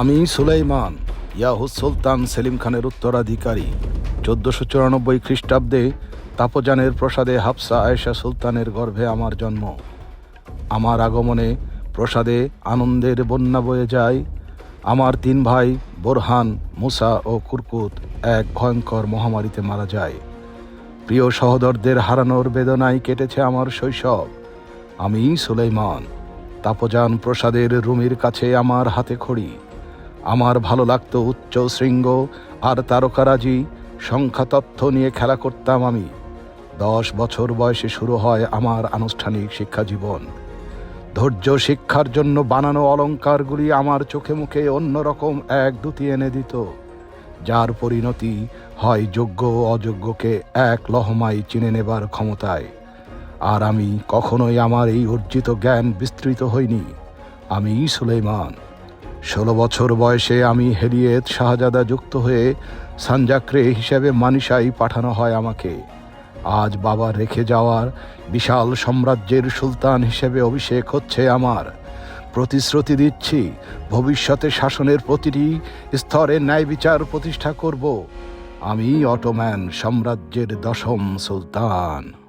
আমি সুলাইমান, ইয়াহুস সুলতান সেলিম খানের উত্তরাধিকারী। চোদ্দশো চুরানব্বই খ্রিস্টাব্দে তাপজানের প্রসাদে হাফসা আয়েশা সুলতানের গর্ভে আমার জন্ম। আমার আগমনে প্রসাদে আনন্দের বন্যা বয়ে যায়। আমার তিন ভাই বোরহান, মুসা ও কুরকুত এক ভয়ঙ্কর মহামারীতে মারা যায়। প্রিয় সহোদরদের হারানোর বেদনায় কেটেছে আমার শৈশব। আমি সুলাইমান, তাপজান প্রসাদের রুমির কাছে আমার হাতে খড়ি। আমার ভালো লাগতো উচ্চ শৃঙ্গ আর তারকারাজি সংখ্যা তথ্য নিয়ে খেলা করতাম আমি। দশ বছর বয়সে শুরু হয় আমার আনুষ্ঠানিক শিক্ষা জীবন। ধৈর্য শিক্ষার জন্য বানানো অলংকারগুলি আমার চোখে মুখে অন্যরকম এক দুটি এনে দিত। যার পরিণতি হয় যোগ্য অযোগ্যকে এক লহমায় চিনে নেবার ক্ষমতায়। আর আমি কখনোই আমার এই অর্জিত জ্ঞান বিস্তৃত হইনি। আমি সুলেমান ষোলো বছর বয়সে আমি হেরিয়েত শাহজাদা যুক্ত হয়ে সানজাক্রে হিসেবে মানিসাই পাঠানো হয় আমাকে। আজ বাবা রেখে যাওয়ার বিশাল সাম্রাজ্যের সুলতান হিসেবে অভিষেক হচ্ছে আমার। প্রতিশ্রুতি দিচ্ছি, ভবিষ্যতে শাসনের প্রতিটি স্তরে ন্যায় বিচার প্রতিষ্ঠা করব। আমি অটোম্যান সাম্রাজ্যের দশম সুলতান।